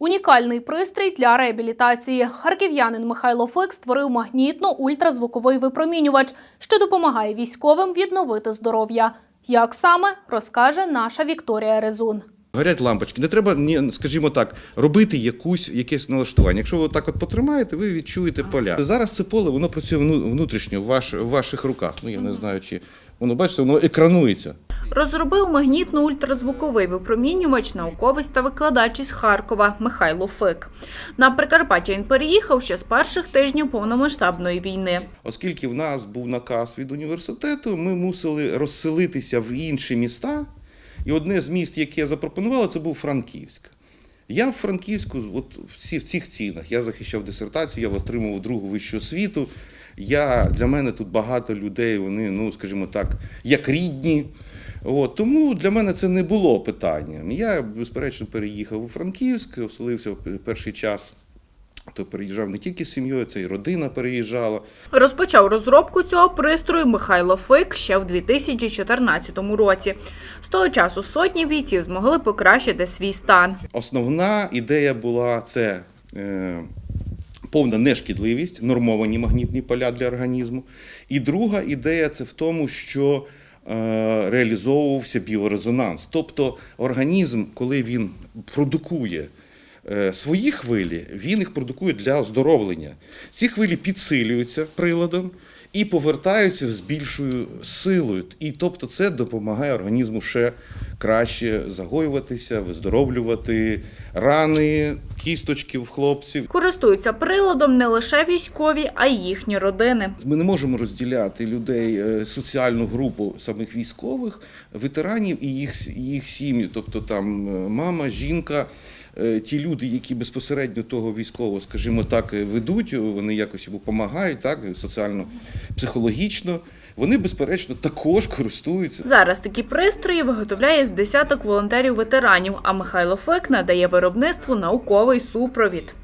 Унікальний пристрій для реабілітації. Харків'янин Михайло Фик створив магнітно-ультразвуковий випромінювач, що допомагає військовим відновити здоров'я. Як саме розкаже наша Вікторія Резун. Горять лампочки. Не треба, ні, скажімо так, робити якусь якесь налаштування. Якщо ви так от потримаєте, ви відчуєте поля. Зараз це поле воно працює вну- внутрішньо в ваших руках. Ну я не знаю, чи воно бачите, воно екранується. Розробив магнітно-ультразвуковий випромінювач науковець та викладач із Харкова Михайло Фик. На Прикарпаття він переїхав ще з перших тижнів повномасштабної війни. Оскільки в нас був наказ від університету, ми мусили розселитися в інші міста. І одне з міст, яке запропонували, це був Франківськ. Я в Франківську, от всі в цих цінах. Я захищав дисертацію, я отримав другу вищу освіту. Я, для мене тут багато людей, вони, ну, скажімо так, як рідні. От, тому для мене це не було питанням. Я, безперечно, переїхав у Франківськ, оселився в перший час. То переїжджав не тільки з сім'єю, це і родина переїжджала. Розпочав розробку цього пристрою Михайло Фик ще в 2014 році. З того часу сотні бійців змогли покращити свій стан. Основна ідея була це е, повна нешкідливість, нормовані магнітні поля для організму. І друга ідея це в тому, що реалізовувався біорезонанс. Тобто організм, коли він продукує е, свої хвилі, він їх продукує для оздоровлення. Ці хвилі підсилюються приладом. І повертаються з більшою силою, і тобто це допомагає організму ще краще загоюватися, виздоровлювати рани, кісточки в хлопців. Користуються приладом не лише військові, а й їхні родини. Ми не можемо розділяти людей, е, соціальну групу самих військових, ветеранів і їх, їх сім'ї, тобто там е, мама, жінка. Е, Ті люди, які безпосередньо того військового, скажімо так, ведуть, вони якось йому допомагають, так соціально, психологічно. Вони, безперечно, також користуються. Зараз такі пристрої виготовляє з десяток волонтерів-ветеранів, а Михайло Фек надає виробництву науковий супровід.